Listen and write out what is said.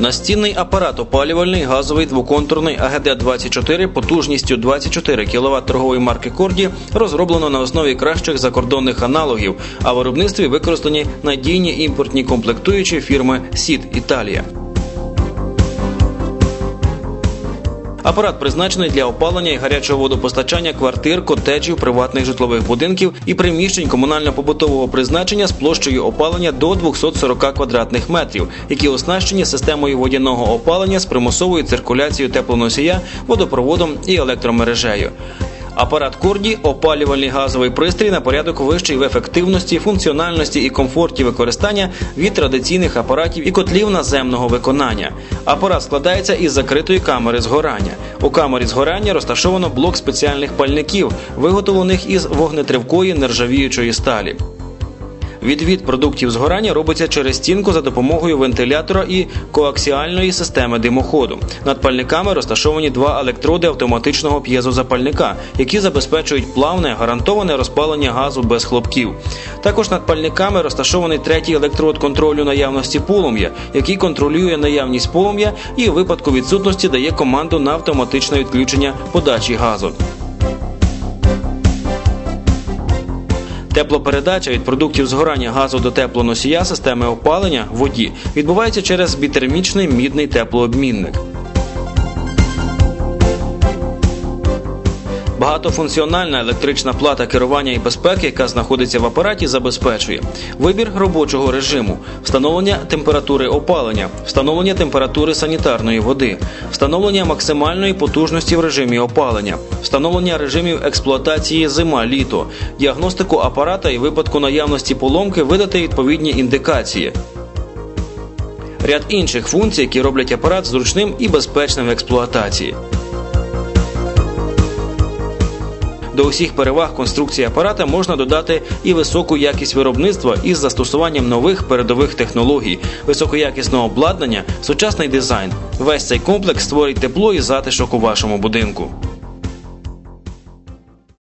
Настінний апарат опалювальний газовий двоконтурний АГД-24 потужністю 24 кВт торгової марки Корді розроблено на основі кращих закордонних аналогів, а в виробництві використані надійні імпортні комплектуючі фірми Сід Італія. Апарат призначений для опалення і гарячого водопостачання квартир, котеджів, приватних житлових будинків і приміщень комунально-побутового призначення з площею опалення до 240 квадратних метрів, які оснащені системою водяного опалення з примусовою циркуляцією теплоносія, водопроводом і електромережею. Апарат Корді опалювальний газовий пристрій на порядок вищий в ефективності, функціональності і комфорті використання від традиційних апаратів і котлів наземного виконання. Апарат складається із закритої камери згорання. У камері згорання розташовано блок спеціальних пальників, виготовлених із вогнетривкої нержавіючої сталі. Відвід продуктів згорання робиться через стінку за допомогою вентилятора і коаксіальної системи димоходу. Над пальниками розташовані два електроди автоматичного п'єзозапальника, які забезпечують плавне гарантоване розпалення газу без хлопків. Також над пальниками розташований третій електрод контролю наявності полум'я, який контролює наявність полум'я і у випадку відсутності дає команду на автоматичне відключення подачі газу. Теплопередача від продуктів згорання газу до теплоносія системи опалення воді відбувається через бітермічний мідний теплообмінник. Багатофункціональна електрична плата керування і безпеки, яка знаходиться в апараті, забезпечує вибір робочого режиму, встановлення температури опалення, встановлення температури санітарної води, встановлення максимальної потужності в режимі опалення, встановлення режимів експлуатації зима-літо, діагностику апарата і випадку наявності поломки видати відповідні індикації. Ряд інших функцій, які роблять апарат зручним і безпечним в експлуатації. До усіх переваг конструкції апарата можна додати і високу якість виробництва із застосуванням нових передових технологій, високоякісного обладнання, сучасний дизайн. Весь цей комплекс створить тепло і затишок у вашому будинку.